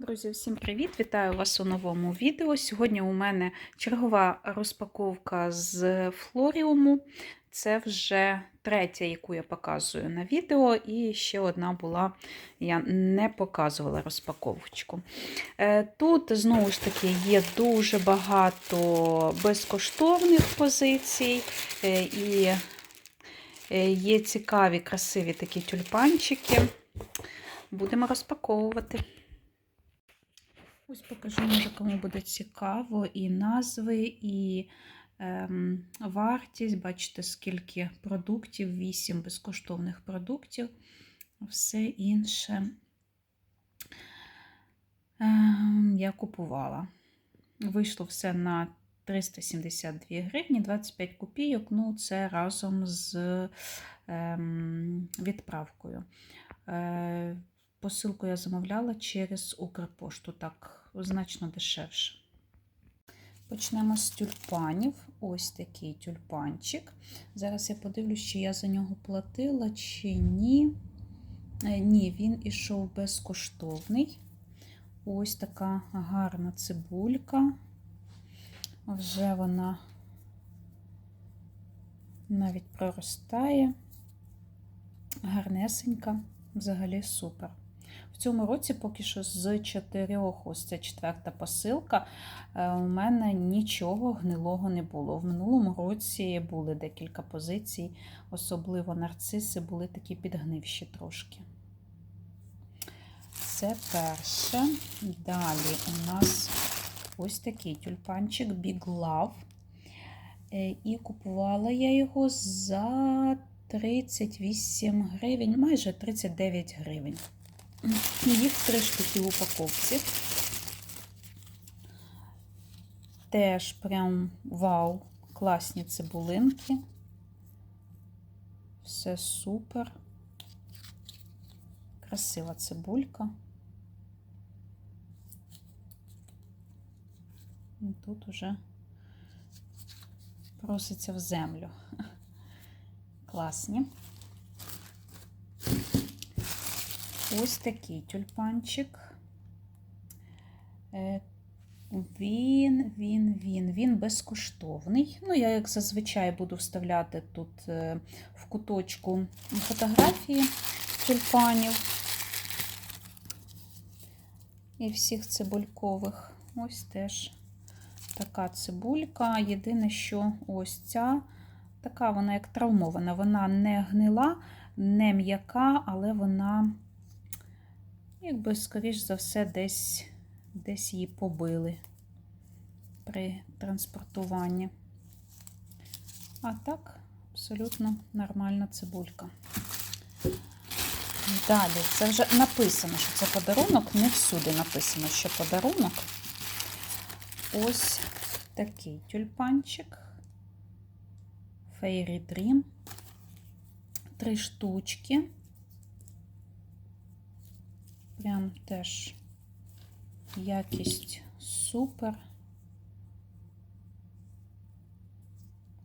Друзі, всім привіт! Вітаю вас у новому відео. Сьогодні у мене чергова розпаковка з флоріуму. Це вже третя, яку я показую на відео, і ще одна була, я не показувала розпаковочку. Е, Тут, знову ж таки, є дуже багато безкоштовних позицій, е, і е, є цікаві, красиві такі тюльпанчики. Будемо розпаковувати. Ось покажу, може, кому буде цікаво, і назви, і ем, вартість. Бачите, скільки продуктів, 8 безкоштовних продуктів, все інше ем, я купувала. Вийшло все на 372 гривні, 25 копійок. Ну, це разом з ем, відправкою. Е, Посилку я замовляла через Укрпошту, так значно дешевше. Почнемо з тюльпанів. Ось такий тюльпанчик. Зараз я подивлюсь, чи я за нього платила, чи ні. Е, Ні, він ішов безкоштовний. Ось така гарна цибулька. Вже вона навіть проростає. Гарнесенька, взагалі супер. В цьому році поки що з чотирьох, ось це четверта посилка, у мене нічого гнилого не було. В минулому році були декілька позицій, особливо нарциси, були такі підгнивші трошки. Це перше. Далі у нас ось такий тюльпанчик Big Love. І купувала я його за 38 гривень, майже 39 гривень. Їх три штуки в упаковці. Теж прям вау, класні цибулинки. Все супер. Красива цибулька. І тут уже проситься в землю. Класні. Ось такий тюльпанчик. Він, він, він, він безкоштовний. Ну, я, як зазвичай, буду вставляти тут в куточку фотографії тюльпанів і всіх цибулькових. Ось теж така цибулька. Єдине, що ось ця, така вона як травмована, вона не гнила, не м'яка, але вона якби, скоріш за все, десь десь її побили при транспортуванні. А так, абсолютно нормальна цибулька. Далі, це вже написано, що це подарунок, не всюди написано, що подарунок. Ось такий тюльпанчик. Fairy Dream. Три штучки. Прям теж якість супер.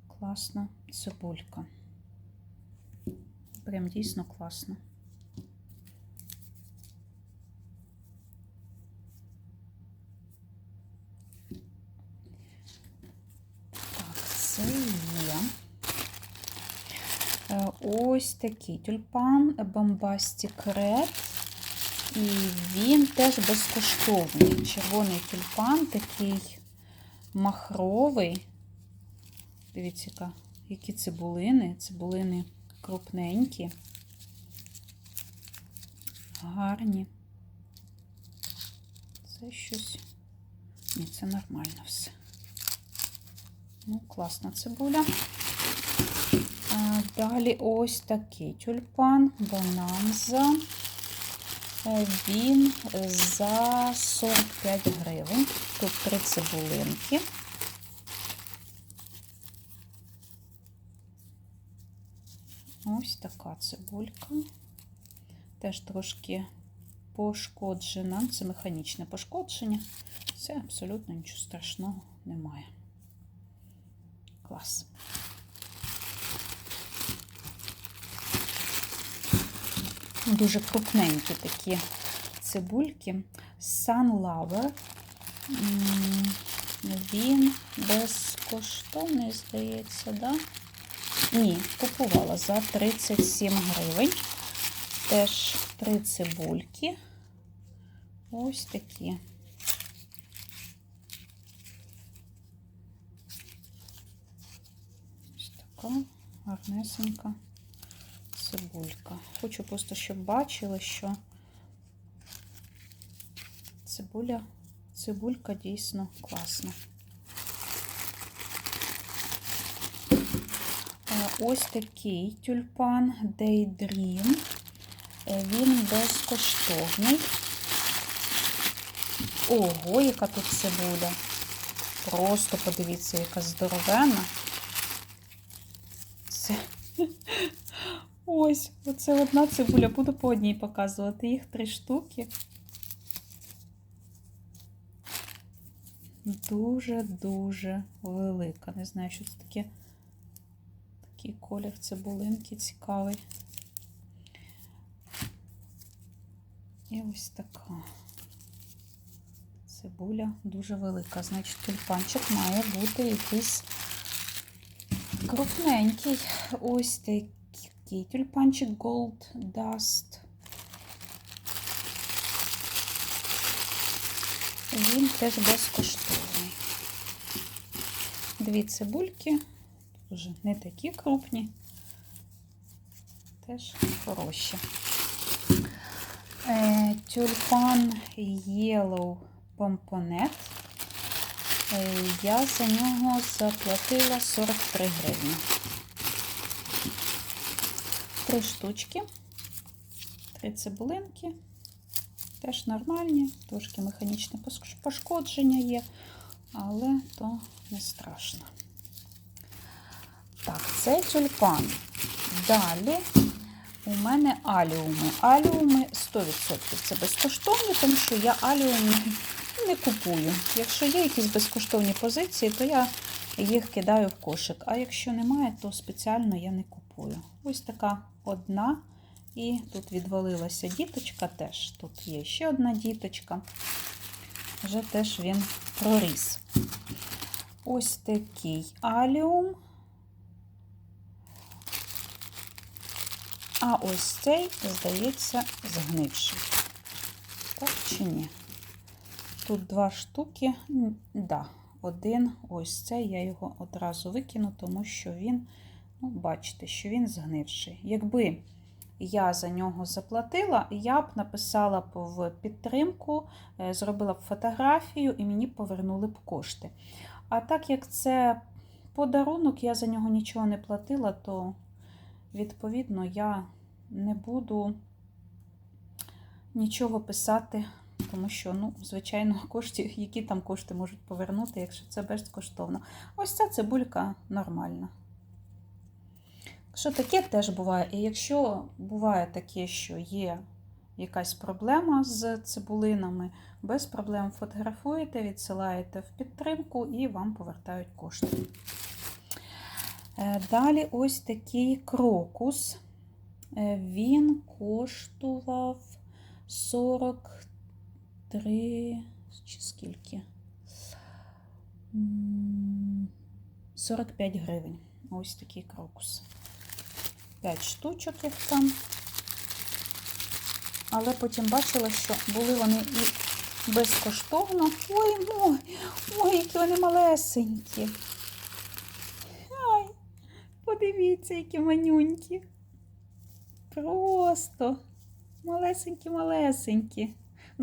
Класна цибулька. Прям дійсно класно. Так, це є. Ось такий тюльпан Bombastic Red. І він теж безкоштовний. Червоний тюльпан, такий махровий. Дивіться, які цибулини. Цибулини крупненькі, гарні. Це щось. Ні, це нормально все. Ну, класна цибуля. Далі ось такий тюльпан, бананза. Він за 45 гривень. Тут три цибулинки. Ось така цибулька. Теж трошки пошкоджена. Це механічне пошкодження. Це абсолютно нічого страшного немає. Клас. Дуже крупненькі такі цибульки Sunlover. М, Він безкоштовний, здається, да? Ні, купувала за 37 гривень. Теж три цибульки. Ось такі. Ось така гарнесенька цибулька. Хочу просто, щоб бачили, що цибуля, цибулька дійсно класна. Е, Ось такий тюльпан Daydream. Е, Він безкоштовний. Ого, яка тут цибуля. Просто подивіться, яка здоровенна. Це ось, оце одна цибуля. Буду по одній показувати. Їх три штуки. Дуже-дуже велика. Не знаю, що це таке. Такий колір цибулинки цікавий. І ось така цибуля дуже велика. Значить, тюльпанчик має бути якийсь крупненький. Ось такий тюльпанчик Gold Dust. Він теж безкоштовний. Дві цибульки, вже не такі крупні, теж хороші. Е, Тюльпан Yellow Pomponet. Е, Я за нього заплатила 43 гривні. Три штучки, три цибулинки. Теж нормальні, трошки механічне пошкодження є, але то не страшно. Так, це тюльпан. Далі у мене аліуми. Аліуми 100% це безкоштовні, тому що я аліуми не купую. Якщо є якісь безкоштовні позиції, то я їх кидаю в кошик. А якщо немає, то спеціально я не купую. Ось така одна. І тут відвалилася діточка теж. Тут є ще одна діточка. Вже теж він проріс. Ось такий аліум. А ось цей, здається, згнивший. Так чи ні? Тут два штуки. Да, один ось цей, я його одразу викину, тому що він, ну, бачите, що він згнивший. Якби я за нього заплатила, я б написала б в підтримку, е, зробила б фотографію і мені повернули б кошти. А так як це подарунок, я за нього нічого не платила, то відповідно я не буду нічого писати, тому що, ну, звичайно, кошти, які там кошти можуть повернути, якщо це безкоштовно. Ось ця цибулька нормальна. Що таке теж буває. І якщо буває таке, що є якась проблема з цибулинами, без проблем фотографуєте, відсилаєте в підтримку і вам повертають кошти. Е, Далі ось такий крокус. Е, Він коштував 43 чи скільки? 45 гривень. Ось такий крокус. 5 штучок їх там. Але потім бачила, що були вони і безкоштовно. Ой, мой, ой, які вони малесенькі. Ай, подивіться, які манюнькі. Просто малесенькі-малесенькі.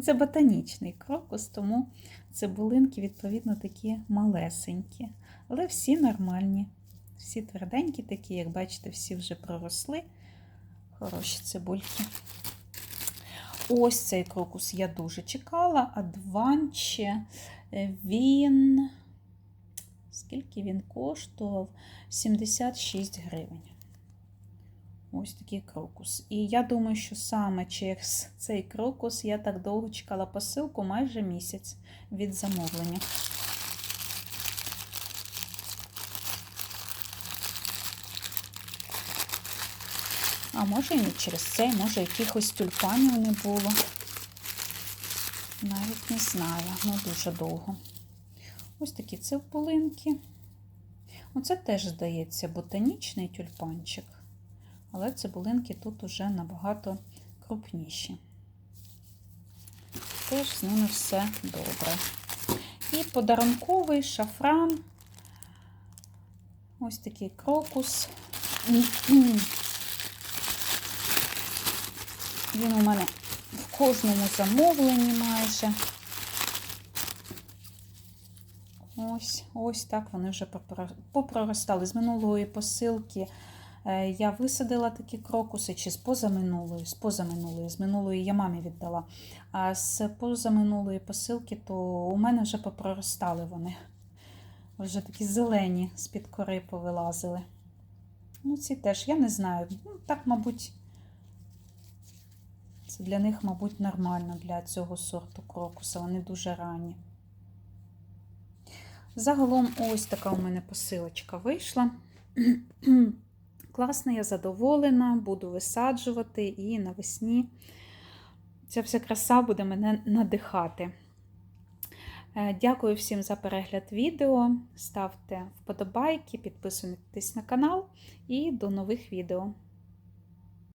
Це ботанічний крокус, тому цибулинки, відповідно, такі малесенькі. Але всі нормальні. Всі тверденькі такі, як бачите, всі вже проросли. Хороші цибульки. Ось цей крокус я дуже чекала. Адванче він. Скільки він коштував? 76 гривень. Ось такий крокус. І я думаю, що саме через цей крокус я так довго чекала посилку майже місяць від замовлення. А може і не через цей, може якихось тюльпанів не було. Навіть не знаю, ну дуже довго. Ось такі цибулинки. Оце теж, здається, ботанічний тюльпанчик. Але цибулинки тут уже набагато крупніші. Теж з ними все добре. І подарунковий шафран. Ось такий крокус. Він у мене в кожному замовленні майже. Ось, ось так вони вже попроростали. З минулої посилки е, я висадила такі крокуси, чи з позаминулої, з позаминулої, з минулої я мамі віддала. А з позаминулої посилки, то у мене вже попроростали вони. Вже такі зелені з-під кори повилазили. Ну, ці теж, я не знаю. Ну, так, мабуть, це для них, мабуть, нормально для цього сорту крокуса. Вони дуже ранні. Загалом, ось така у мене посилочка вийшла. Класно, я задоволена, буду висаджувати і навесні ця вся краса буде мене надихати. Е, Дякую всім за перегляд відео. Ставте вподобайки, підписуйтесь на канал і до нових відео.